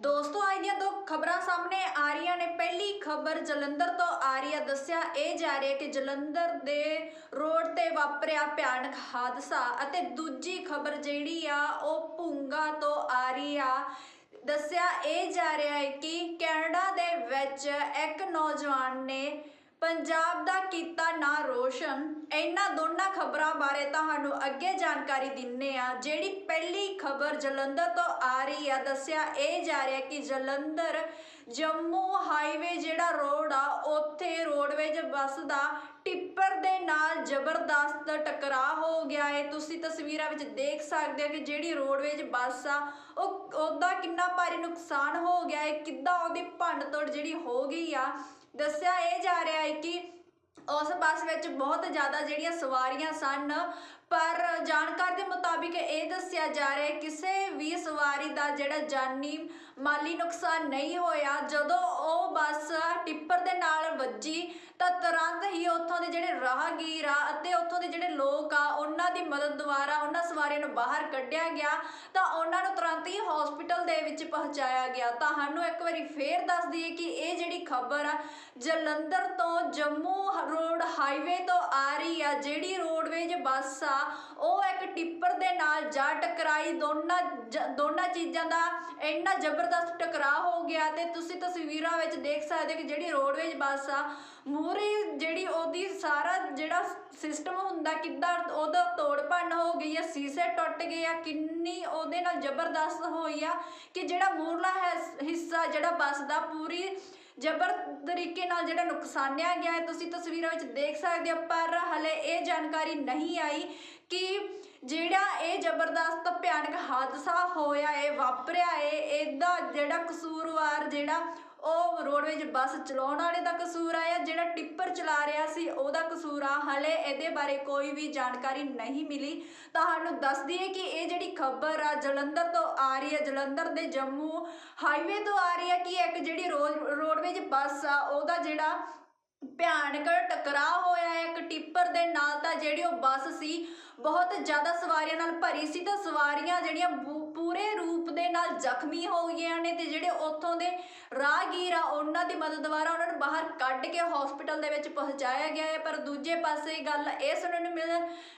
ਦੋਸਤੋ ਅੱਜ ਦੀਆਂ ਦੋ ਖਬਰਾਂ ਸਾਹਮਣੇ ਆ ਰਹੀਆਂ ਨੇ। ਪਹਿਲੀ ਖਬਰ ਜਲੰਧਰ ਤੋਂ ਆ ਰਹੀ ਹੈ ਦੱਸਿਆ ਇਹ ਜਾ ਰਿਹਾ ਕਿ ਜਲੰਧਰ ਦੇ ਰੋਡ ਤੇ ਵਾਪਰਿਆ ਭਿਆਨਕ ਹਾਦਸਾ ਅਤੇ ਦੂਜੀ ਖਬਰ ਜਿਹੜੀ ਆ, ਉਹ ਭੁੰਗਾ ਤੋਂ ਆ ਰਹੀ ਆ। ਦੱਸਿਆ ਇਹ ਜਾ ਰਿਹਾ ਹੈ ਕਿ ਕੈਨੇਡਾ ਦੇ ਵਿੱਚ ਇੱਕ ਨੌਜਵਾਨ ਨੇ ਪੰਜਾਬ ਦਾ ਕੀਤਾ ਨਾਂ ਰੋਸ਼ਨ, ਇਹਨਾਂ ਦੋਨਾਂ ਖਬਰਾਂ ਬਾਰੇ ਤੁਹਾਨੂੰ ਅੱਗੇ ਜਾਣਕਾਰੀ ਦਿੰਨੇ ਆ। ਜਿਹੜੀ ਪਹਿਲੀ ਖਬਰ ਜਲੰਧਰ ਤੋਂ ਆ ਰਹੀ ਆ, ਦੱਸਿਆ ਇਹ ਜਾ ਰਿਹਾ ਕਿ ਜਲੰਧਰ ਜੰਮੂ ਹਾਈਵੇ ਜਿਹੜਾ ਰੋਡ ਆ, ਉੱਥੇ ਰੋਡਵੇਜ ਬੱਸ ਦਾ ਟਿੱਪਰ ਦੇ ਨਾਲ ਜ਼ਬਰਦਸਤ ਟਕਰਾਅ ਹੋ ਗਿਆ ਹੈ ਤੁਸੀਂ ਤਸਵੀਰਾਂ ਵਿੱਚ ਦੇਖ ਸਕਦੇ ਹੋ ਕਿ ਜਿਹੜੀ ਰੋਡਵੇਜ ਬੱਸ ਆ, ਉਹ ਉਹਦਾ ਕਿੰਨਾ ਭਾਰੀ ਨੁਕਸਾਨ ਹੋ ਗਿਆ ਹੈ ਕਿੱਦਾਂ ਉਹਦੀ ਭੰਨ ਤੋੜ ਜਿਹੜੀ ਹੋ ਗਈ ਆ ਦੱਸਿਆ ਇਹ ਜਾ ਰਿਹਾ ਹੈ ਕਿ ਉਸ ਬੱਸ ਵਿੱਚ ਬਹੁਤ ਜ਼ਿਆਦਾ ਜਿਹੜੀਆਂ ਸਵਾਰੀਆਂ ਸਨ ਪਰ ਜਾਣਕਾਰ ਦੇ ਮੁਤਾਬਿਕ ਇਹ ਦੱਸਿਆ ਜਾ ਰਿਹਾ ਹੈ, ਕਿਸੇ ਵੀ ਸਵਾਰੀ ਦਾ ਜਿਹੜਾ ਜਾਨੀ ਮਾਲੀ ਨੁਕਸਾਨ ਨਹੀਂ ਹੋਇਆ, ਜਦੋਂ ਉਹ ਬੱਸ ਟਿੱਪਰ ਦੇ ਨਾਲ ਵੱਜੀ, ਤਾਂ ਤੁਰੰਤ ਹੀ ਉੱਥੋਂ ਦੇ ਜਿਹੜੇ ਰਾਹਗੀਰ ਆ ਅਤੇ ਉੱਥੋਂ ਦੇ ਜਿਹੜੇ ਲੋਕ ਆ, ਉਹਨਾਂ ਦੀ ਮਦਦ ਦੁਆਰਾ ਉਹਨਾਂ ਸਵਾਰੀਆਂ ਨੂੰ ਬਾਹਰ ਕੱਢਿਆ ਗਿਆ, ਤਾਂ ਉਹਨਾਂ ਨੂੰ ਤੁਰੰਤ ਹੀ ਹਸਪੀਟਲ ਦੇ ਵਿੱਚ ਪਹੁੰਚਾਇਆ ਗਿਆ। ਤੁਹਾਨੂੰ ਇੱਕ ਵਾਰੀ ਫੇਰ ਦੱਸ ਦਈਏ ਕਿ ਇਹ ਜਿਹੜੀ ਖਬਰ ਆ, ਜਲੰਧਰ ਤੋਂ ਜੰਮੂ ਰੋਡ ਹਾਈਵੇ ਤੋਂ ਆ ਰਹੀ ਆ, ਜਿਹੜੀ ਰੋਡਵੇਜ ਬੱਸ ਆ ਉਹ ਇੱਕ ਟਿੱਪਰ ਦੇ ਨਾਲ ਜਾ ਟਕਰਾਈ, ਦੋਨਾਂ ਦੋਨਾਂ ਚੀਜ਼ਾਂ ਦਾ ਇੰਨਾ ਜ਼ਬਰਦਸਤ ਟਕਰਾਅ ਹੋ ਗਿਆ ਤੇ ਤੁਸੀਂ ਤਸਵੀਰਾਂ ਵਿੱਚ ਦੇਖ ਸਕਦੇ ਕਿ ਜਿਹੜੀ ਰੋਡਵੇਜ ਬੱਸ ਆ ਮੂਰੇ ਜਿਹੜੀ ਉਹਦੀ ਸਾਰਾ ਜਿਹੜਾ ਸਿਸਟਮ ਹੁੰਦਾ ਕਿੱਦਾਂ ਉਹਦਾ ਤੋੜ ਭੰਨ ਹੋ ਗਈ ਆ, ਸੀਸੇ ਟੁੱਟ ਗਏ ਆ, ਕਿੰਨੀ ਉਹਦੇ ਨਾਲ ਜ਼ਬਰਦਸਤ ਹੋਈ ਆ ਕਿ ਜਿਹੜਾ ਮੂਰਲਾ ਹਿੱਸਾ ਜਿਹੜਾ ਬੱਸ ਦਾ ਪੂਰੀ ਜਬਰ ਤਰੀਕੇ ਨਾਲ ਜਿਹੜਾ ਨੁਕਸਾਨਿਆ ਗਿਆ ਹੈ, ਤੁਸੀਂ ਤਸਵੀਰਾਂ ਵਿੱਚ ਦੇਖ ਸਕਦੇ ਹੋ, ਪਰ ਹਲੇ ਇਹ ਜਾਣਕਾਰੀ ਨਹੀਂ ਆਈ ਕਿ ਜਿਹੜਾ ਇਹ ਜ਼ਬਰਦਸਤ ਭਿਆਨਕ ਹਾਦਸਾ ਹੋਇਆ ਹੈ ਵਾਪਰਿਆ ਹੈ, ਇਹਦਾ ਜਿਹੜਾ ਕਸੂਰਵਾਰ ਜਿਹੜਾ ਉਹ ਰੋਡਵੇਜ ਬੱਸ ਚਲਾਉਣ ਵਾਲੇ ਦਾ ਕਸੂਰ ਆ ਜਾਂ ਜਿਹੜਾ ਟਿੱਪਰ ਚਲਾ ਰਿਹਾ ਸੀ, ਉਹਦਾ ਕਸੂਰ ਆ। ਹਲੇ ਇਹਦੇ ਬਾਰੇ ਕੋਈ ਵੀ ਜਾਣਕਾਰੀ ਨਹੀਂ ਮਿਲੀ। ਤੁਹਾਨੂੰ ਦੱਸ ਦਈਏ ਕਿ ਇਹ ਜਿਹੜੀ ਖਬਰ ਆ, ਜਲੰਧਰ ਤੋਂ ਆ ਰਹੀ ਹੈ ਜਲੰਧਰ ਦੇ ਜੰਮੂ ਹਾਈਵੇ ਤੋਂ ਆ ਰਹੀ ਹੈ ਕਿ ਇੱਕ ਜਿਹੜੀ ਰੋਡ ਰੋਡਵੇਜ ਬੱਸ ਆ, ਉਹਦਾ ਜਿਹੜਾ ਭਿਆਨਕ ਟਕਰਾਅ ਹੋਇਆ ਹੈ। ਇੱਕ ਟਿੱਪਰ ਦੇ ਨਾਲ ਤਾਂ ਜਿਹੜੀ ਉਹ ਬੱਸ ਸੀ, ਬਹੁਤ ਜ਼ਿਆਦਾ ਸਵਾਰੀਆਂ ਨਾਲ ਭਰੀ ਸੀ। ਤਾਂ ਸਵਾਰੀਆਂ ਜਿਹੜੀਆਂ ਪੂਰੇ ਰੂਪ ਦੇ ਨਾਲ ਜ਼ਖਮੀ ਹੋ ਗਈਆਂ ਨੇ ਤੇ ਜਿਹੜੇ ਉੱਥੋਂ ਦੇ ਰਾਹਗੀਰ ਆ, ਉਹਨਾਂ ਦੀ ਮਦਦ ਦੁਆਰਾ ਉਹਨਾਂ ਨੂੰ ਬਾਹਰ ਕੱਢ ਕੇ ਹਸਪੀਟਲ ਦੇ ਵਿੱਚ ਪਹੁੰਚਾਇਆ ਗਿਆ ਹੈ। ਪਰ ਦੂਜੇ ਪਾਸੇ ਗੱਲ ਇਹ ਸੁਣਨ ਨੂੰ ਮਿਲ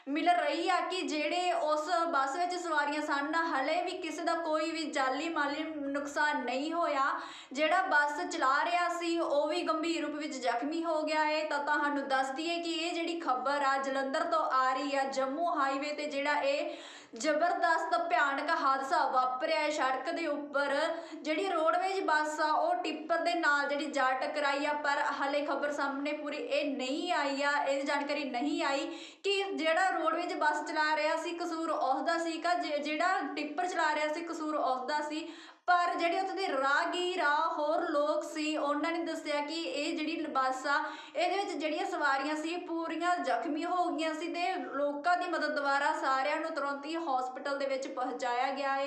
ਮਿਲ ਰਹੀ ਆ ਕਿ ਜਿਹੜੇ ਉਸ ਬੱਸ ਵਿੱਚ ਸਵਾਰੀਆਂ ਸਨ, ਹਲੇ ਵੀ ਕਿਸੇ ਦਾ ਕੋਈ ਵੀ ਜਾਲੀ ਮਾਲੀ ਨੁਕਸਾਨ ਨਹੀਂ ਹੋਇਆ। ਜਿਹੜਾ ਬੱਸ ਚਲਾ ਰਿਹਾ ਸੀ, ਉਹ ਵੀ ਗੰਭੀਰ ਰੂਪ ਵਿੱਚ ਜ਼ਖਮੀ ਹੋ ਗਿਆ ਹੈ। ਤਾਂ ਤੁਹਾਨੂੰ ਦੱਸ ਦਈਏ ਕਿ ਇਹ ਜਿਹੜੀ ਖਬਰ ਆ, ਜਲੰਧਰ ਤੋਂ ਆ ਰਹੀ ਆ, ਜੰਮੂ ਹਾਈਵੇ ਤੇ ਜਿਹੜਾ ਇਹ ਜ਼ਬਰਦਸਤ ਭਿਆਨਕ ਹਾਦਸਾ ਵਾਪਰਿਆ ਹੈ ਸੜਕ ਦੇ ਉੱਪਰ। ਜਿਹੜੀ ਰੋਡਵੇਜ ਬੱਸ ਆ, ਉਹ ਟਿੱਪਰ ਦੇ ਨਾਲ ਜਿਹੜੀ ਜਾ ਟਕਰਾਈ ਆ, ਪਰ ਹਲੇ ਖਬਰ ਸਾਹਮਣੇ ਪੂਰੀ ਇਹ ਨਹੀਂ ਆਈ ਆ, ਇਹ ਜਾਣਕਾਰੀ ਨਹੀਂ ਆਈ ਕਿ ਜਿਹੜਾ ਰੋਡਵੇਜ ਬੱਸ ਚਲਾ ਰਿਹਾ ਸੀ, ਕਸੂਰ ਉਸਦਾ ਸੀ ਕਿ ਜੇ- ਜਿਹੜਾ ਟਿੱਪਰ ਚਲਾ ਰਿਹਾ ਸੀ, ਕਸੂਰ ਉਸਦਾ ਸੀ। ਪਰ ਜਿਹੜੇ ਉੱਥੇ ਦੇ ਰਾਹਗੀਰ ਆ, ਹੋਰ ਲੋਕ ਸੀ, ਉਹਨਾਂ ਨੇ ਦੱਸਿਆ ਕਿ ਇਹ ਜਿਹੜੀ ਬੱਸ ਆ, ਇਹਦੇ ਵਿੱਚ ਜਿਹੜੀਆਂ ਸਵਾਰੀਆਂ ਸੀ, ਪੂਰੀਆਂ ਜ਼ਖਮੀ ਹੋ ਗਈਆਂ ਸੀ ਤੇ ਲੋਕਾਂ ਦੀ ਮਦਦ ਦੁਆਰਾ ਸਾਰਿਆਂ ਨੂੰ ਤੁਰੰਤ ਹੀ ਹਸਪੀਟਲ ਦੇ ਵਿੱਚ ਪਹੁੰਚਾਇਆ ਗਿਆ ਹੈ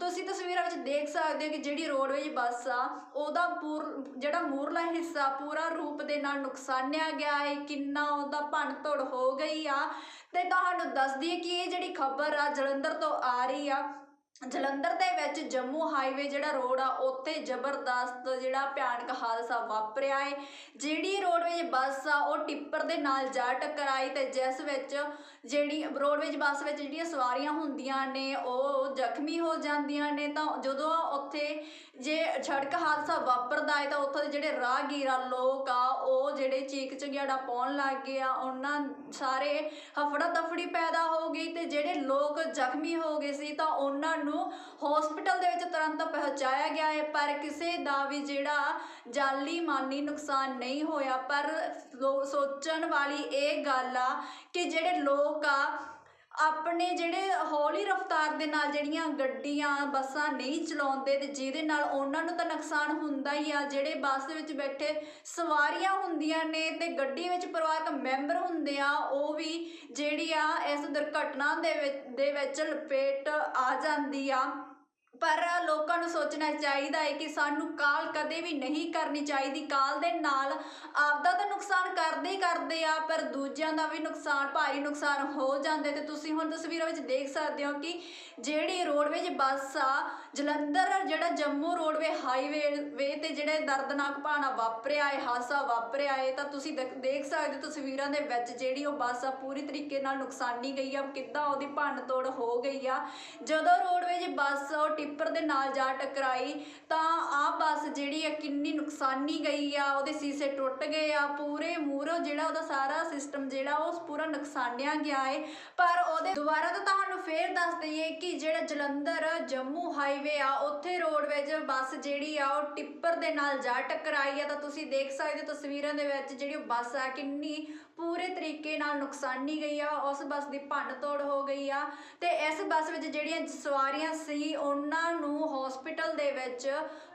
ਤੁਸੀਂ ਤਸਵੀਰਾਂ ਵਿੱਚ ਦੇਖ ਸਕਦੇ ਹੋ ਕਿ ਜਿਹੜੀ ਰੋਡਵੇਜ ਬੱਸ ਆ, ਉਹਦਾ ਪੂਰ, ਜਿਹੜਾ ਮੂਰਲਾ ਹਿੱਸਾ ਪੂਰਾ ਰੂਪ ਦੇ ਨਾਲ ਨੁਕਸਾਨਿਆ ਗਿਆ ਹੈ ਕਿੰਨਾ ਉਹਦਾ ਭੰਨ ਤੋੜ ਹੋ ਗਈ ਆ। ਤੇ ਤੁਹਾਨੂੰ ਦੱਸ ਦਈਏ ਕਿ ਇਹ ਜਿਹੜੀ ਖਬਰ ਆ, ਜਲੰਧਰ ਤੋਂ ਆ ਰਹੀ ਆ ਜਲੰਧਰ ਦੇ ਵਿੱਚ ਜੰਮੂ ਹਾਈਵੇ ਜਿਹੜਾ ਰੋਡ ਆ, ਉੱਥੇ ਜ਼ਬਰਦਸਤ ਜਿਹੜਾ ਭਿਆਨਕ ਹਾਦਸਾ ਵਾਪਰਿਆ ਹੈ ਜਿਹੜੀ ਰੋਡਵੇਜ ਬੱਸ ਆ, ਉਹ ਟਿੱਪਰ ਦੇ ਨਾਲ ਜਾ ਟਕਰਾਈ ਤੇ ਜਿਸ ਵਿੱਚ ਜਿਹੜੀ ਰੋਡਵੇਜ ਬੱਸ ਵਿੱਚ ਜਿਹੜੀਆਂ ਸਵਾਰੀਆਂ ਹੁੰਦੀਆਂ ਨੇ, ਉਹ ਜ਼ਖਮੀ ਹੋ ਜਾਂਦੀਆਂ ਨੇ। ਤਾਂ ਜਦੋਂ ਉੱਥੇ ਜੇ ਸੜਕ ਹਾਦਸਾ ਵਾਪਰਦਾ ਹੈ ਤਾਂ ਉੱਥੋਂ ਦੇ ਜਿਹੜੇ ਰਾਹਗੀਰ ਲੋਕ ਆ, ਉਹ ਜਿਹੜੇ ਚੀਕ ਚੰਗਿਆੜਾ ਪਾਉਣ ਲੱਗ ਗਏ ਆ। ਉਹਨਾਂ ਸਾਰੇ ਹਫੜਾ ਤਫੜੀ ਪੈਦਾ ਹੋ ਗਈ ਤੇ ਜਿਹੜੇ ਲੋਕ ਜ਼ਖਮੀ ਹੋ ਗਏ ਸੀ, ਤਾਂ ਉਹਨਾਂ ਨੂੰ ਹਸਪੀਟਲ ਦੇ ਵਿੱਚ ਤੁਰੰਤ ਪਹੁੰਚਾਇਆ ਗਿਆ ਹੈ, ਪਰ ਕਿਸੇ ਦਾ ਵੀ ਜਿਹੜਾ ਜਾਲੀ ਮਾਨੀ ਨੁਕਸਾਨ ਨਹੀਂ ਹੋਇਆ। ਪਰ ਸੋਚਣ ਵਾਲੀ ਇਹ ਗੱਲ ਆ ਕਿ ਜਿਹੜੇ ਲੋਕ ਆ ਆਪਣੇ ਜਿਹੜੇ ਹੌਲੀ ਰਫ਼ਤਾਰ ਦੇ ਨਾਲ ਜਿਹੜੀਆਂ ਗੱਡੀਆਂ, ਬੱਸਾਂ ਨਹੀਂ ਚਲਾਉਂਦੇ ਤੇ ਜਿਹਦੇ ਨਾਲ ਉਹਨਾਂ ਨੂੰ ਤਾਂ ਨੁਕਸਾਨ ਹੁੰਦਾ ਹੀ ਆ, ਜਿਹੜੇ ਬੱਸ ਦੇ ਵਿੱਚ ਬੈਠੇ ਸਵਾਰੀਆਂ ਹੁੰਦੀਆਂ ਨੇ ਤੇ ਗੱਡੀ ਵਿੱਚ ਪਰਿਵਾਰਕ ਮੈਂਬਰ ਹੁੰਦੇ ਆ, ਉਹ ਵੀ ਜਿਹੜੀ ਆ ਇਸ ਦੁਰਘਟਨਾ ਦੇ ਵਿੱਚ ਦੇ ਵਿੱਚ ਲਪੇਟ ਆ ਜਾਂਦੀ ਆ। ਪਰ ਲੋਕਾਂ ਨੂੰ ਸੋਚਣਾ ਚਾਹੀਦਾ ਹੈ ਕਿ ਸਾਨੂੰ ਕਾਲ ਕਦੇ ਵੀ ਨਹੀਂ ਕਰਨੀ ਚਾਹੀਦੀ। ਕਾਲ ਦੇ ਨਾਲ ਆਪਦਾ ਤਾਂ ਨੁਕਸਾਨ ਕਰਦੇ ਹੀ ਕਰਦੇ ਆ, ਪਰ ਦੂਜਿਆਂ ਦਾ ਵੀ ਨੁਕਸਾਨ, ਭਾਰੀ ਨੁਕਸਾਨ ਹੋ ਜਾਂਦੇ ਤੇ ਤੁਸੀਂ ਹੁਣ ਤਸਵੀਰਾਂ ਵਿੱਚ ਦੇਖ ਸਕਦੇ ਹੋ ਕਿ ਜਿਹੜੀ ਰੋਡਵੇਜ ਬੱਸ ਆ, ਜਲੰਧਰ ਜਿਹੜਾ ਜੰਮੂ ਰੋਡਵੇ ਹਾਈਵੇ ਵੇ ਤੇ ਜਿਹੜੇ ਦਰਦਨਾਕ ਭਾਣਾ ਵਾਪਰਿਆ ਹੈ ਹਾਦਸਾ ਵਾਪਰਿਆ ਹੈ ਤਾਂ ਤੁਸੀਂ ਦੇਖ ਦੇਖ ਸਕਦੇ ਹੋ ਤਸਵੀਰਾਂ ਦੇ ਵਿੱਚ ਜਿਹੜੀ ਉਹ ਬੱਸ ਆ, ਪੂਰੀ ਤਰੀਕੇ ਨਾਲ ਨੁਕਸਾਨੀ ਗਈ ਆ, ਕਿੱਦਾਂ ਉਹਦੀ ਭੰਨ ਤੋੜ ਹੋ ਗਈ ਆ। ਜਦੋਂ ਰੋਡਵੇਜ ਬੱਸ ਉਹ ਟਿੱਪਰ ਦੇ ਨਾਲ ਜਾ ਟਕਰਾਈ, ਤਾਂ ਆ ਬੱਸ ਜਿਹੜੀ ਆ ਕਿੰਨੀ ਨੁਕਸਾਨੀ ਗਈ ਆ, ਉਹਦੇ ਸੀਸੇ ਟੁੱਟ ਗਏ ਆ, ਪੂਰੇ ਮੂਹਰੋਂ ਜਿਹੜਾ ਉਹਦਾ ਸਾਰਾ ਸਿਸਟਮ ਜਿਹੜਾ ਉਹ ਪੂਰਾ ਨੁਕਸਾਨਿਆ ਗਿਆ ਹੈ ਪਰ ਉਹਦੇ ਦੁਬਾਰਾ ਤਾਂ ਤੁਹਾਨੂੰ ਫੇਰ ਦੱਸ ਦਈਏ ਕਿ ਜਿਹੜਾ ਜਲੰਧਰ ਜੰਮੂ ਹਾਈਵੇ ਆ, ਉੱਥੇ ਰੋਡਵੇਜ ਬੱਸ ਜਿਹੜੀ ਆ ਉਹ ਟਿੱਪਰ ਦੇ ਨਾਲ ਜਾ ਟਕਰਾਈ ਆ, ਤਾਂ ਤੁਸੀਂ ਦੇਖ ਸਕਦੇ ਹੋ ਤਸਵੀਰਾਂ ਦੇ ਵਿੱਚ ਜਿਹੜੀ ਉਹ ਬੱਸ ਆ, ਕਿੰਨੀ ਪੂਰੇ ਤਰੀਕੇ ਨਾਲ ਨੁਕਸਾਨੀ ਗਈ ਆ, ਉਸ ਬੱਸ ਦੀ ਭੰਨ ਤੋੜ ਹੋ ਗਈ ਆ ਤੇ ਇਸ ਬੱਸ ਵਿੱਚ ਜਿਹੜੀਆਂ ਸਵਾਰੀਆਂ ਸੀ, ਉਹਨਾਂ ਨੂੰ ਹਸਪੀਟਲ ਦੇ ਵਿੱਚ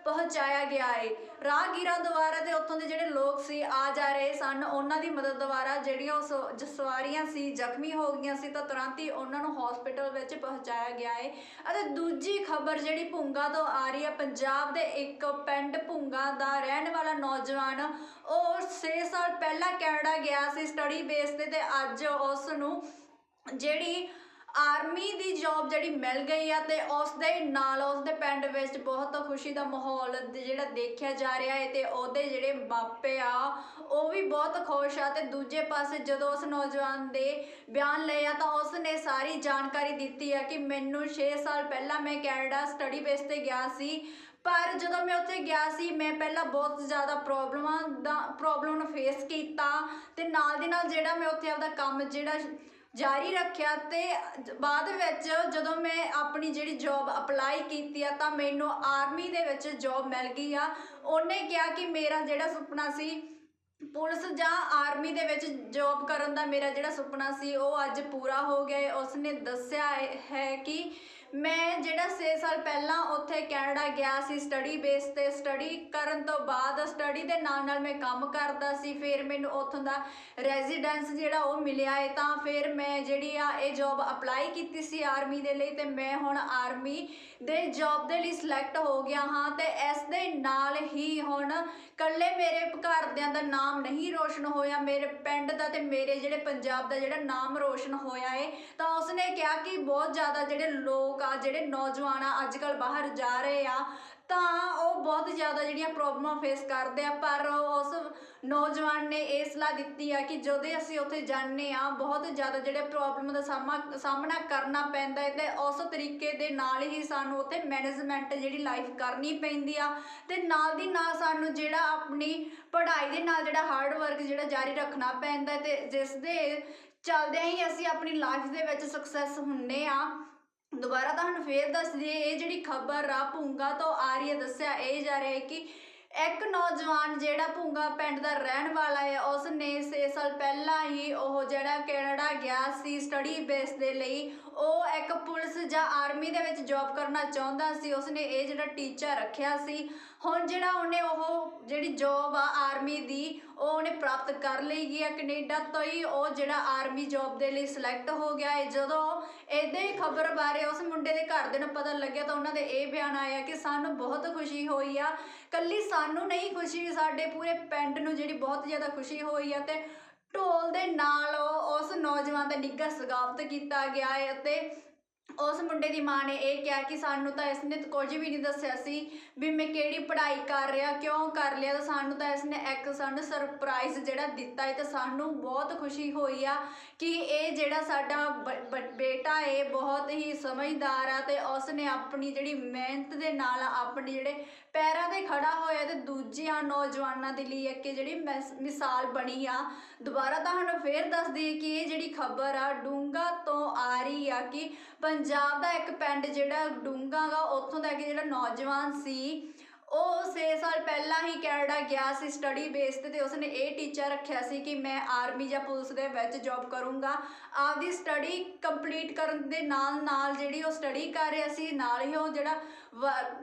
ਪਹੁੰਚਾਇਆ ਗਿਆ ਹੈ ਰਾਹਗੀਰਾਂ ਦੁਆਰਾ ਤੇ ਉੱਥੋਂ ਦੇ ਜਿਹੜੇ ਲੋਕ ਸੀ ਆ ਜਾ ਰਹੇ ਸਨ, ਉਹਨਾਂ ਦੀ ਮਦਦ ਦੁਆਰਾ ਜਿਹੜੀਆਂ ਉਹ ਸਵ- ਸਵਾਰੀਆਂ ਸੀ, ਜ਼ਖਮੀ ਹੋ ਗਈਆਂ ਸੀ, ਤਾਂ ਤੁਰੰਤ ਹੀ ਉਹਨਾਂ ਨੂੰ ਹਸਪੀਟਲ ਵਿੱਚ ਪਹੁੰਚਾਇਆ ਗਿਆ ਹੈ ਅਤੇ ਦੂਜੀ ਖਬਰ ਜਿਹੜੀ ਭੁੰਗਾ ਤੋਂ ਆ ਰਹੀ ਹੈ, ਪੰਜਾਬ ਦੇ ਇੱਕ ਪਿੰਡ ਭੁੰਗਾ ਦਾ ਰਹਿਣ ਵਾਲਾ ਨੌਜਵਾਨ, ਉਹ 6 ਸਾਲ ਪਹਿਲਾਂ ਕੈਨੇਡਾ ਗਿਆ ਸੀ ਸਟੱਡੀ ਬੇਸ ਤੇ ਤੇ ਅੱਜ ਉਸ ਨੂੰ ਜਿਹੜੀ ਆਰਮੀ ਦੀ ਜੌਬ ਜਿਹੜੀ ਮਿਲ ਗਈ ਆ ਤੇ ਉਸ ਦੇ ਨਾਲ ਉਸ ਦੇ ਪਿੰਡ ਵਿੱਚ ਬਹੁਤ ਖੁਸ਼ੀ ਦਾ ਮਾਹੌਲ ਜਿਹੜਾ ਦੇਖਿਆ ਜਾ ਰਿਹਾ ਹੈ ਤੇ ਉਹਦੇ ਜਿਹੜੇ ਮਾਪੇ ਆ, ਉਹ ਵੀ ਬਹੁਤ ਖੁਸ਼ ਆ ਤੇ ਦੂਜੇ ਪਾਸੇ ਜਦੋਂ ਉਸ ਨੌਜਵਾਨ ਦੇ ਬਿਆਨ ਲਏ ਆ ਤਾਂ ਉਸ ਨੇ ਸਾਰੀ ਜਾਣਕਾਰੀ ਦਿੱਤੀ ਆ ਕਿ ਮੈਨੂੰ 6 ਸਾਲ ਪਹਿਲਾਂ ਮੈਂ ਕੈਨੇਡਾ ਸਟੱਡੀ ਬੇਸ ਤੇ ਗਿਆ ਸੀ, ਪਰ ਜਦੋਂ ਮੈਂ ਉੱਥੇ ਗਿਆ ਸੀ, ਮੈਂ ਪਹਿਲਾਂ ਬਹੁਤ ਜ਼ਿਆਦਾ ਪ੍ਰੋਬਲਮਾਂ ਦਾ ਪ੍ਰੋਬਲਮ ਨੂੰ ਫੇਸ ਕੀਤਾ ਤੇ ਨਾਲ ਦੀ ਨਾਲ ਜਿਹੜਾ ਮੈਂ ਉੱਥੇ ਆਪਦਾ ਕੰਮ ਜਿਹੜਾ ਜਾਰੀ ਰੱਖਿਆ ਤੇ ਬਾਅਦ ਵਿੱਚ ਜਦੋਂ ਮੈਂ ਆਪਣੀ ਜਿਹੜੀ ਜੌਬ ਅਪਲਾਈ ਕੀਤੀ ਆ ਤਾਂ ਮੈਨੂੰ ਆਰਮੀ ਦੇ ਵਿੱਚ ਜੌਬ ਮਿਲ ਗਈ ਆ। ਉਹਨੇ ਕਿਹਾ ਕਿ ਮੇਰਾ ਜਿਹੜਾ ਸੁਪਨਾ ਸੀ ਪੁਲਿਸ ਜਾਂ ਆਰਮੀ ਦੇ ਵਿੱਚ ਜੌਬ ਕਰਨ ਦਾ ਮੇਰਾ ਜਿਹੜਾ ਸੁਪਨਾ ਸੀ ਉਹ ਅੱਜ ਪੂਰਾ ਹੋ ਗਿਆ ਹੈ। ਉਸਨੇ ਦੱਸਿਆ ਹੈ ਕਿ ਮੈਂ ਜਿਹੜਾ 6 ਸਾਲ ਪਹਿਲਾਂ ਉੱਥੇ ਕੈਨੇਡਾ ਗਿਆ ਸੀ ਸਟੱਡੀ ਬੇਸ ਤੇ ਸਟੱਡੀ ਕਰਨ ਤੋਂ ਬਾਅਦ ਸਟੱਡੀ ਦੇ ਨਾਲ ਨਾਲ ਮੈਂ ਕੰਮ ਕਰਦਾ ਸੀ, ਫਿਰ ਮੈਨੂੰ ਉੱਥੋਂ ਦਾ ਰੈਜ਼ੀਡੈਂਸ ਜਿਹੜਾ ਉਹ ਮਿਲਿਆ ਏ, ਤਾਂ ਫਿਰ ਮੈਂ ਜਿਹੜੀ ਆ ਇਹ ਜੌਬ ਅਪਲਾਈ ਕੀਤੀ ਸੀ ਆਰਮੀ ਦੇ ਲਈ ਤੇ ਮੈਂ ਹੁਣ ਆਰਮੀ ਦੇ ਜੌਬ ਦੇ ਲਈ ਸਿਲੈਕਟ ਹੋ ਗਿਆ ਹਾਂ ਤੇ ਇਸ ਦੇ ਨਾਲ ਹੀ ਹੁਣ ਕੱਲੇ ਮੇਰੇ ਘਰਦਿਆਂ ਦਾ ਨਾਮ ਨਹੀਂ ਰੋਸ਼ਨ ਹੋਇਆ, ਮੇਰੇ ਪਿੰਡ ਦਾ ਤੇ ਮੇਰੇ ਜਿਹੜੇ ਪੰਜਾਬ ਦਾ ਜਿਹੜਾ ਨਾਮ ਰੋਸ਼ਨ ਹੋਇਆ ਏ, ਤਾਂ ਉਸਨੇ ਕਿਹਾ ਕਿ ਬਹੁਤ ਜ਼ਿਆਦਾ ਜਿਹੜੇ ਲੋਕ ਆ, ਜਿਹੜੇ ਨੌਜਵਾਨ ਆ ਅੱਜ ਕੱਲ ਬਾਹਰ ਜਾ ਰਹੇ ਆ, ਤਾਂ ਉਹ ਬਹੁਤ ਜ਼ਿਆਦਾ ਜਿਹੜੀਆਂ ਪ੍ਰੋਬਲਮਾਂ ਫੇਸ ਕਰਦੇ ਆ, ਪਰ ਉਸ ਨੌਜਵਾਨ ਨੇ ਇਹ ਸਲਾਹ ਦਿੱਤੀ ਆ ਕਿ ਜਦੋਂ ਅਸੀਂ ਉੱਥੇ ਜਾਂਦੇ ਆ, ਬਹੁਤ ਜ਼ਿਆਦਾ ਜਿਹੜੇ ਪ੍ਰੋਬਲਮ ਦਾ ਸਾਹਮਣਾ ਸਾਹਮਣਾ ਕਰਨਾ ਪੈਂਦਾ ਹੈ ਤੇ ਉਸ ਤਰੀਕੇ ਦੇ ਨਾਲ ਹੀ ਸਾਨੂੰ ਉੱਥੇ ਮੈਨੇਜਮੈਂਟ ਜਿਹੜੀ ਲਾਈਫ ਕਰਨੀ ਪੈਂਦੀ ਆ ਤੇ ਨਾਲ ਦੀ ਨਾਲ ਸਾਨੂੰ ਜਿਹੜਾ ਆਪਣੀ ਪੜ੍ਹਾਈ ਦੇ ਨਾਲ ਜਿਹੜਾ ਹਾਰਡ ਵਰਕ ਜਿਹੜਾ ਜਾਰੀ ਰੱਖਣਾ ਪੈਂਦਾ ਹੈ ਤੇ ਜਿਸ ਦੇ ਚੱਲਦਿਆਂ ਹੀ ਅਸੀਂ ਆਪਣੀ ਲਾਈਫ ਦੇ ਵਿੱਚ ਸਕਸੈਸ ਹੁੰਨੇ ਆ। ਦੁਬਾਰਾ ਤੁਹਾਨੂੰ ਫੇਰ ਦੱਸ ਦਈਏ, ਇਹ ਜਿਹੜੀ ਖਬਰ ਆ ਭੂੰਗਾ ਤੋਂ ਆ ਰਹੀ ਹੈ ਦੱਸਿਆ, ਇਹ ਜਾ ਰਿਹਾ ਹੈ ਕਿ ਇੱਕ ਨੌਜਵਾਨ ਜਿਹੜਾ ਭੂੰਗਾ ਪਿੰਡ ਦਾ ਰਹਿਣ ਵਾਲਾ ਹੈ ਉਸ ਨੇ 6 ਸਾਲ ਪਹਿਲਾਂ ਹੀ ਉਹ ਜਿਹੜਾ ਕੈਨੇਡਾ ਗਿਆ ਸੀ ਸਟੱਡੀ ਬੇਸ ਦੇ ਲਈ ਉਹ ਇੱਕ ਪੁਲਿਸ ਜਾਂ ਆਰਮੀ ਦੇ ਵਿੱਚ ਜੌਬ ਕਰਨਾ ਚਾਹੁੰਦਾ ਸੀ। ਉਸਨੇ ਇਹ ਜਿਹੜਾ ਟੀਚਰ ਰੱਖਿਆ ਸੀ, ਹੁਣ ਜਿਹੜਾ ਉਹਨੇ ਉਹ ਜਿਹੜੀ ਜੌਬ ਆ ਆਰਮੀ ਦੀ, ਉਹ ਉਹਨੇ ਪ੍ਰਾਪਤ ਕਰ ਲਈ ਗਈ ਹੈ ਕੈਨੇਡਾ ਤੋਂ ਹੀ। ਉਹ ਜਿਹੜਾ ਆਰਮੀ ਜੌਬ ਦੇ ਲਈ ਸਿਲੈਕਟ ਹੋ ਗਿਆ ਹੈ ਜਦੋਂ ਇਹਦੇ ਖਬਰ ਬਾਰੇ ਉਸ ਮੁੰਡੇ ਦੇ ਘਰ ਦੇ ਨੂੰ ਪਤਾ ਲੱਗਿਆ ਤਾਂ ਉਹਨਾਂ ਦੇ ਇਹ ਬਿਆਨ ਆਇਆ ਕਿ ਸਾਨੂੰ ਬਹੁਤ ਖੁਸ਼ੀ ਹੋਈ ਆ। ਕੱਲੀ ਸਾਨੂੰ ਨਹੀਂ ਖੁਸ਼ੀ, ਸਾਡੇ ਪੂਰੇ ਪਿੰਡ ਨੂੰ ਜਿਹੜੀ ਬਹੁਤ ਜ਼ਿਆਦਾ ਖੁਸ਼ੀ ਹੋਈ ਆ ਤੇ ਢੋਲ ਦੇ ਨਾਲ ਉਹ- ਉਸ ਨੌਜਵਾਨ ਦਾ ਨਿੱਘਾ ਸਵਾਗਤ ਕੀਤਾ ਗਿਆ ਹੈ ਅਤੇ ਉਸ ਮੁੰਡੇ ਦੀ ਮਾਂ ਨੇ ਇਹ ਕਿਹਾ ਕਿ ਸਾਨੂੰ ਤਾਂ ਇਸਨੇ ਤਾਂ ਕੁਝ ਵੀ ਨਹੀਂ ਦੱਸਿਆ ਸੀ ਵੀ ਮੈਂ ਕਿਹੜੀ ਪੜ੍ਹਾਈ ਕਰ ਰਿਹਾ, ਕਿਉਂ ਕਰ ਲਿਆ ਤਾਂ ਸਾਨੂੰ ਤਾਂ ਇਸਨੇ ਇੱਕ ਸਾਨੂੰ ਸਰਪ੍ਰਾਈਜ਼ ਜਿਹੜਾ ਦਿੱਤਾ ਹੈ ਤੇ ਸਾਨੂੰ ਬਹੁਤ ਖੁਸ਼ੀ ਹੋਈ ਆ ਕਿ ਇਹ ਜਿਹੜਾ ਸਾਡਾ ਬ- ਬੇਟਾ ਹੈ ਬਹੁਤ ਹੀ ਸਮਝਦਾਰ ਆ ਤੇ ਉਸਨੇ ਆਪਣੀ ਜਿਹੜੀ ਮਿਹਨਤ ਦੇ ਨਾਲ ਆਪਣੀ ਜਿਹੜੇ ਪੈਰਾਂ ਤੇ ਖੜਾ ਹੋਇਆ ਤੇ ਦੂਜਿਆਂ ਨੌਜਵਾਨਾਂ ਦੇ ਲਈ ਇੱਕ ਇਹ ਜਿਹੜੀ ਮਿਸ- ਮਿਸਾਲ ਬਣੀ ਆ। ਦੁਬਾਰਾ ਤੁਹਾਨੂੰ ਫੇਰ ਦੱਸਦੀ ਕਿ ਇਹ ਜਿਹੜੀ ਖਬਰ ਆ ਡੂੰਗਾ ਤੋਂ ਆ ਰਹੀ ਆ ਕਿ ਪੰਜਾਬ ਦਾ ਇੱਕ ਪਿੰਡ ਜਿਹੜਾ ਡੂੰਗਾ ਗਾ, ਉੱਥੋਂ ਦਾ ਇੱਕ ਜਿਹੜਾ ਨੌਜਵਾਨ ਸੀ, ਉਹ 6 ਸਾਲ ਪਹਿਲਾਂ ਹੀ ਕੈਨੇਡਾ ਗਿਆ ਸੀ ਸਟੱਡੀ ਬੇਸ ਤੇ ਤੇ ਉਸਨੇ ਇਹ ਟੀਚਾ ਰੱਖਿਆ ਸੀ ਕਿ ਮੈਂ ਆਰਮੀ ਜਾਂ ਪੁਲਿਸ ਦੇ ਵਿੱਚ ਜੌਬ ਕਰੂੰਗਾ। ਆਪਦੀ ਸਟੱਡੀ ਕੰਪਲੀਟ ਕਰਨ ਦੇ ਨਾਲ ਨਾਲ ਜਿਹੜੀ ਉਹ ਸਟੱਡੀ ਕਰ ਰਿਹਾ ਸੀ, ਨਾਲ ਹੀ ਉਹ ਜਿਹੜਾ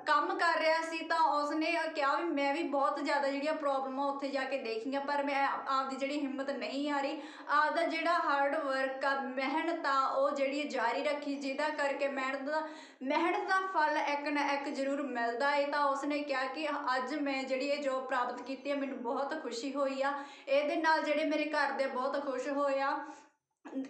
ਕੰਮ ਕਰ ਰਿਹਾ ਸੀ ਤਾਂ ਉਸਨੇ ਕਿਹਾ ਵੀ ਮੈਂ ਵੀ ਬਹੁਤ ਜ਼ਿਆਦਾ ਜਿਹੜੀਆਂ ਪ੍ਰੋਬਲਮਾਂ ਉੱਥੇ ਜਾ ਕੇ ਦੇਖੀਆਂ, ਪਰ ਮੈਂ ਆਪਦੀ ਜਿਹੜੀ ਹਿੰਮਤ ਨਹੀਂ ਹਾਰੀ। ਆਪਦਾ ਜਿਹੜਾ ਹਾਰਡ ਵਰਕ ਆ, ਮਿਹਨਤ ਆ, ਉਹ ਜਿਹੜੀ ਜਾਰੀ ਰੱਖੀ, ਜਿਹਦਾ ਕਰਕੇ ਮਿਹਨਤ ਦਾ ਮਿਹਨਤ ਦਾ ਫਲ ਇੱਕ ਨਾ ਇੱਕ ਜ਼ਰੂਰ ਮਿਲਦਾ ਏ। ਤਾਂ ਉਸਨੇ ਕਿਹਾ ਕਿ ਅੱਜ ਮੈਂ ਜਿਹੜੀ ਇਹ ਜੋਬ ਪ੍ਰਾਪਤ ਕੀਤੀ ਹੈ ਮੈਨੂੰ ਬਹੁਤ ਖੁਸ਼ੀ ਹੋਈ ਆ। ਇਹਦੇ ਨਾਲ ਜਿਹੜੇ ਮੇਰੇ ਘਰ ਦੇ ਬਹੁਤ ਖੁਸ਼ ਹੋਏ ਆ।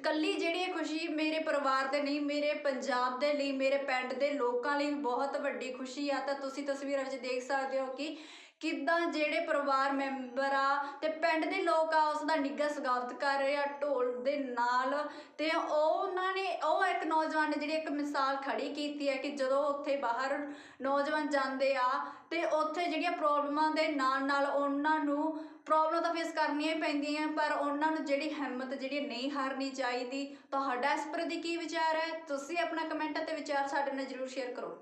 ਕੱਲੀ ਜਿਹੜੀ ਇਹ ਖੁਸ਼ੀ ਮੇਰੇ ਪਰਿਵਾਰ ਦੇ ਨਹੀਂ ਮੇਰੇ ਪੰਜਾਬ ਦੇ ਲਈ, ਮੇਰੇ ਪਿੰਡ ਦੇ ਲੋਕਾਂ ਲਈ ਬਹੁਤ ਵੱਡੀ ਖੁਸ਼ੀ ਆ। ਤਾਂ ਤੁਸੀਂ ਤਸਵੀਰਾਂ ਵਿੱਚ ਦੇਖ ਸਕਦੇ ਹੋ ਕਿ ਕਿੱਦਾਂ ਜਿਹੜੇ ਪਰਿਵਾਰ ਮੈਂਬਰ ਆ ਤੇ ਪਿੰਡ ਦੇ ਲੋਕ ਆ, ਉਸ ਦਾ ਨਿੱਘਾ ਸਵਾਗਤ ਕਰ ਰਹੇ ਆ ਢੋਲ ਦੇ ਨਾਲ। ਤੇ ਉਹ ਉਹਨਾਂ ਨੇ, ਉਹ ਇੱਕ ਨੌਜਵਾਨ ਨੇ ਜਿਹੜੀ ਇੱਕ ਮਿਸਾਲ ਖੜੀ ਕੀਤੀ ਹੈ ਕਿ ਜਦੋਂ ਉੱਥੇ ਬਾਹਰ ਨੌਜਵਾਨ ਜਾਂਦੇ ਆ ਤੇ ਉੱਥੇ ਜਿਹੜੀਆਂ ਪ੍ਰੋਬਲਮਾਂ ਦੇ ਨਾਲ ਨਾਲ ਉਹਨਾਂ ਨੂੰ ਪ੍ਰੋਬਲਮ ਤਾਂ ਫੇਸ ਕਰਨੀਆਂ ਹੀ ਪੈਂਦੀਆਂ, ਪਰ ਉਹਨਾਂ ਨੂੰ ਜਿਹੜੀ ਹਿੰਮਤ ਜਿਹੜੀ ਨਹੀਂ ਹਾਰਨੀ ਚਾਹੀਦੀ। ਤੁਹਾਡਾ ਇਸ ਪ੍ਰਤੀ ਕੀ ਵਿਚਾਰ ਹੈ? ਤੁਸੀਂ ਆਪਣਾ ਕਮੈਂਟਾਂ ਤੇ ਵਿਚਾਰ ਸਾਡੇ ਨਾਲ ਜਰੂਰ ਸ਼ੇਅਰ ਕਰੋ।